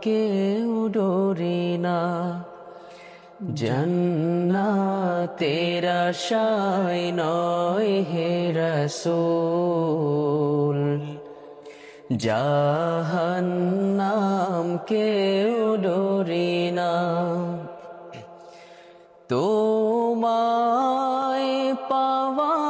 কেউ ডরি না। জন্নাতের আশায় নয় হে রসুল। জাহান্নাম কেউ ডরি না। তোমায় পাওয়ার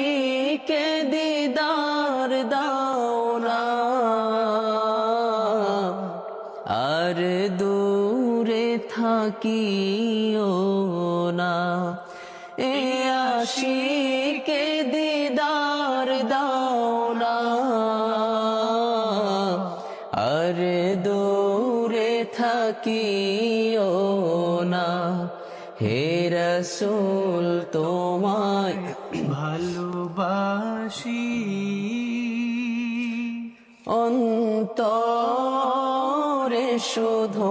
আর দূরে থাকিও না। এ আশিকে দিদার দাও না। আর দূরে থাকিও না। হে রসুল তোমায় ভালোবাসি। অন্তরে শুধু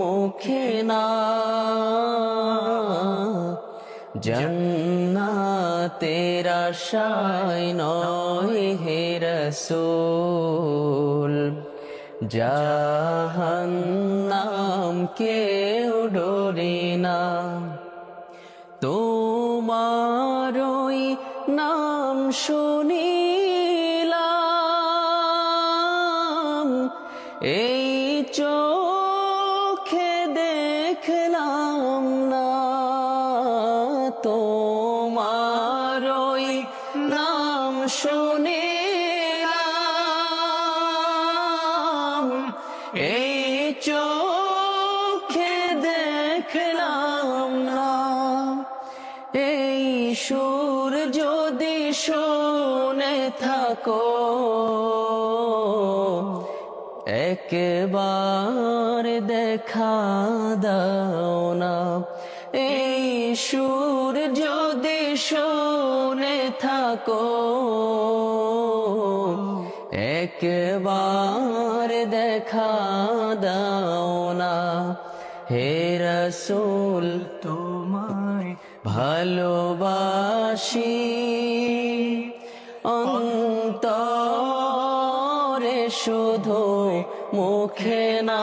মুখে না, জন্নাতের আশায় নয় হে রসুল। জাহান্নাম কেউ ডরে না তোমারই নাম শুনিলাম। এই নাম শুনিলাম। এই চোখে দেখলাম না। এই সুর যদি শুনে থাকো, একবার দেখা দাও না। এই সুর যদি শুনে থাকো। একবার দেখা দাও না। হে রসুল তোমায় ভালোবাসি। অন্তরে শুধু মুখে না।